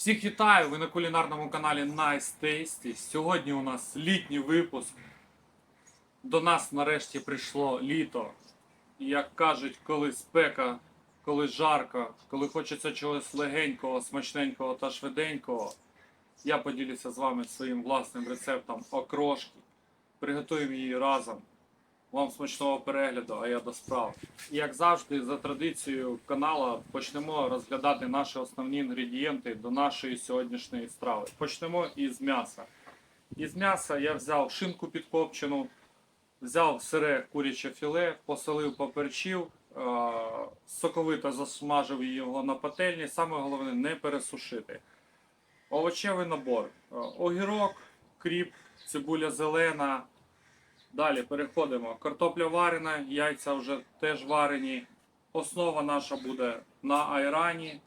Всіх вітаю! Ви на кулінарному каналі Nice Tasty. Сьогодні у нас літній випуск. До нас нарешті прийшло літо. Як кажуть, коли спека, коли жарко, коли хочеться чогось легенького, смачненького та швиденького, я поділюся з вами своїм власним рецептом окрошки. Приготуємо її разом. Вам смачного перегляду, а я до справ. Як завжди, за традицією каналу, почнемо розглядати наші основні інгредієнти до нашої сьогоднішньої страви. Почнемо із м'яса. Із м'яса я взяв шинку підкопчену, взяв сире куряче філе, посолив, поперчив, соковито засмажив його на пательні. Саме головне не пересушити. Овочевий набор: огірок, кріп, цибуля зелена. Далі переходимо. Картопля варена, яйця вже теж варені. Основа наша буде на айрані.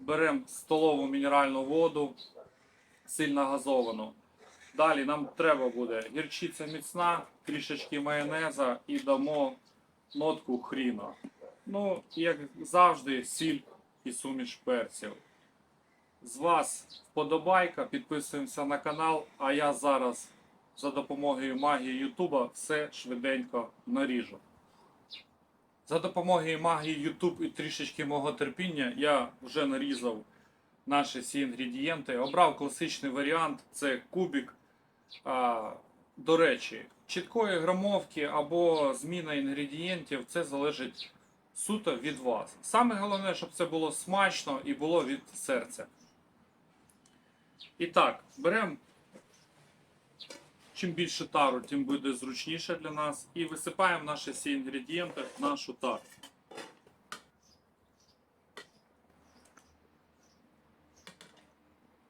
Беремо столову мінеральну воду, сильно газовану. Далі нам треба буде гірчиця міцна, трішечки майонеза і дамо нотку хріна. Ну, як завжди, сіль і суміш перців. З вас вподобайка, підписуємося на канал, а я зараз за допомогою магії Ютуба все швиденько наріжу. За допомогою магії Ютуб і трішечки мого терпіння я вже нарізав наші всі інгредієнти. Обрав класичний варіант це кубик. А, до речі, чіткої грамовки або зміна інгредієнтів це залежить суто від вас. Саме головне, щоб це було смачно і було від серця. І так, беремо Чим більше тару, тим буде зручніше для нас. І висипаємо наші всі інгредієнти в нашу тару.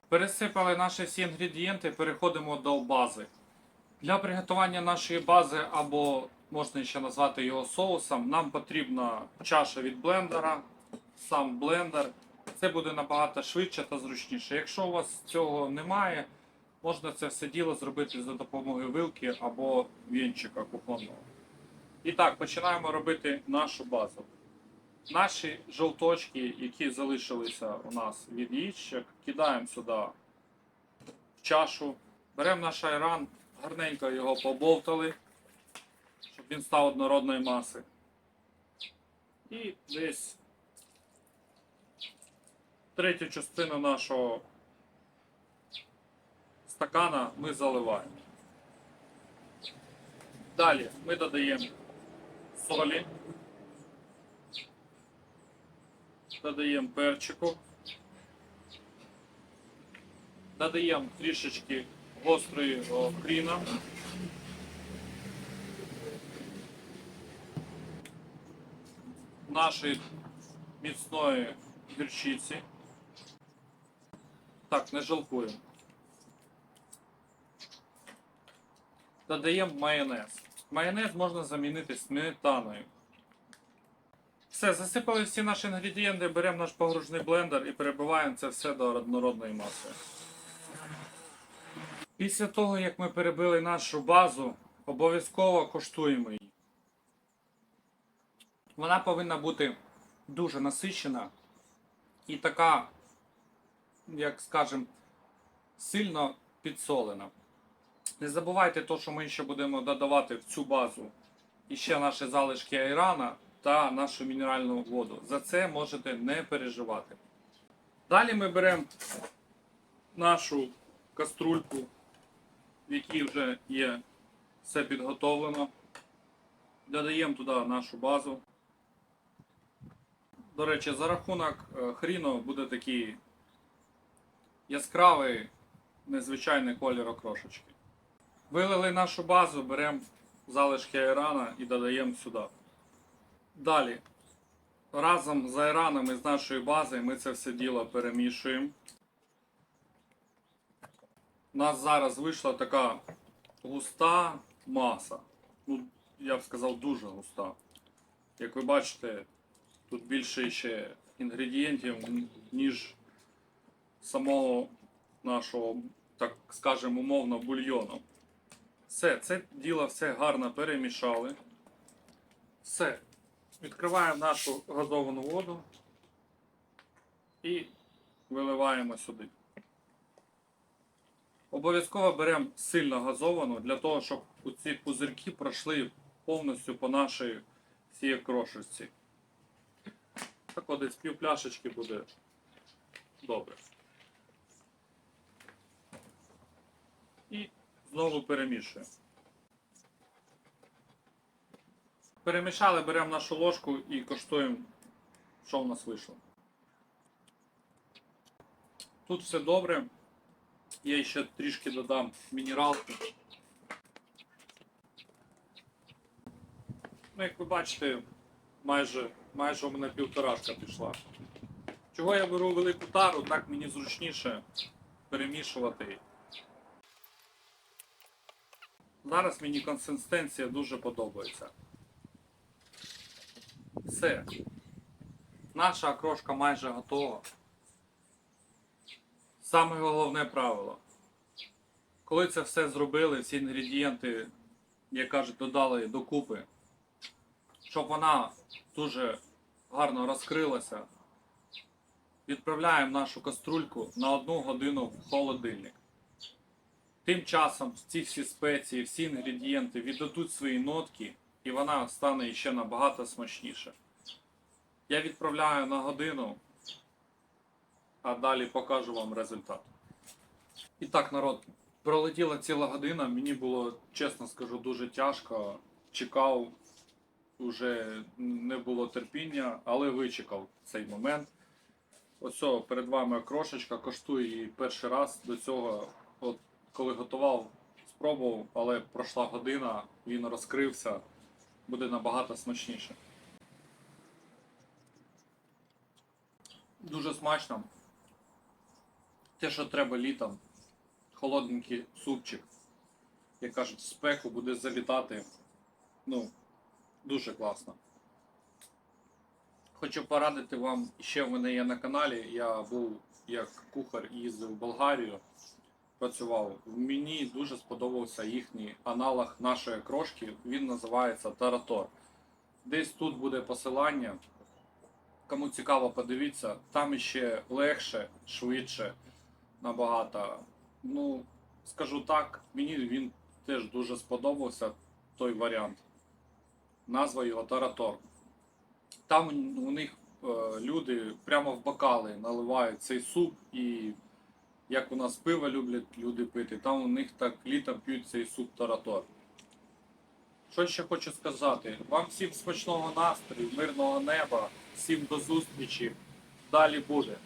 Пересипали наші всі інгредієнти, переходимо до бази. Для приготування нашої бази, або можна ще назвати його соусом, нам потрібна чаша від блендера, сам блендер. Це буде набагато швидше та зручніше. Якщо у вас цього немає, можна це все діло зробити за допомогою вилки або вінчика кухонного. І так, починаємо робити нашу базу. Наші жовточки, які залишилися у нас від яєчок, кидаємо сюди в чашу, беремо наш айран, гарненько його побовтали, щоб він став однородної маси. І десь третю частину нашого стакана ми заливаємо. Далі ми додаємо солі, додаємо перчику, додаємо трішечки гострої хріна. Нашої міцної гірчиці. Так, не жалкуємо. Додаємо майонез. Майонез можна замінити сметаною. Все, засипали всі наші інгредієнти, беремо наш погружний блендер і перебиваємо це все до однородної маси. Після того, як ми перебили нашу базу, обов'язково коштуємо її. Вона повинна бути дуже насичена і така, як скажем, сильно підсолена. Не забувайте то, що ми ще будемо додавати в цю базу і ще наші залишки айрана та нашу мінеральну воду. За це можете не переживати. Далі ми беремо нашу каструльку, в якій вже є все підготовлено. Додаємо туди нашу базу. До речі, за рахунок е, хріну буде такий яскравий, незвичайний колір окрошечки. Вилили нашу базу, беремо залишки айрана і додаємо сюди. Далі. Разом з айраном і з нашої бази ми це все діло перемішуємо. У нас зараз вийшла така густа маса. Ну, я б сказав, дуже густа. Як ви бачите, тут більше ще інгредієнтів, ніж самого нашого, так скажемо, умовно, бульйону. Все, це діло все гарно перемішали. Все. Відкриваємо нашу газовану воду і виливаємо сюди. Обов'язково беремо сильно газовану для того, щоб ці пузирки пройшли повністю по нашій всій крошечці. Так от десь пів пляшечки буде добре. І знову перемішуємо. Перемішали, беремо нашу ложку і коштуємо, що в нас вийшло. Тут все добре. Я ще трішки додам мінералки. Ну, як ви бачите, майже, майже у мене півторашка пішла. Чого я беру велику тару, так мені зручніше перемішувати. Зараз мені консистенція дуже подобається. Все. Наша окрошка майже готова. Саме головне правило. Коли це все зробили, всі інгредієнти, як кажуть, додали докупи, щоб вона дуже гарно розкрилася, відправляємо нашу каструльку на одну годину в холодильник. Тим часом ці всі спеції, всі інгредієнти віддадуть свої нотки, і вона стане ще набагато смачніше. Я відправляю на годину, а далі покажу вам результат. І так, народ, пролетіла ціла година, мені було, чесно скажу, дуже тяжко. Чекав, вже не було терпіння, але вичекав цей момент. Ось перед вами крошечка, коштую її перший раз до цього, от коли готував, спробував, але пройшла година, він розкрився, буде набагато смачніше. Дуже смачно. Те, що треба літом. Холодненький супчик. Як кажуть, в спеку буде залітати. Ну, дуже класно. Хочу порадити вам, ще в мене є на каналі. Я був як кухар їздив в Болгарію. Працював. Мені дуже сподобався їхній аналог нашої крошки. Він називається Таратор. Десь тут буде посилання. Кому цікаво, подивіться. Там іще легше, швидше, набагато. Ну, скажу так, мені він теж дуже сподобався той варіант. Назва його Таратор. Там у них е, люди прямо в бокали наливають цей суп і як у нас пиво люблять люди пити, там у них так літом п'ють цей суп Таратор. Що ще хочу сказати? Вам всім смачного настрою, мирного неба, всім до зустрічі. Далі буде.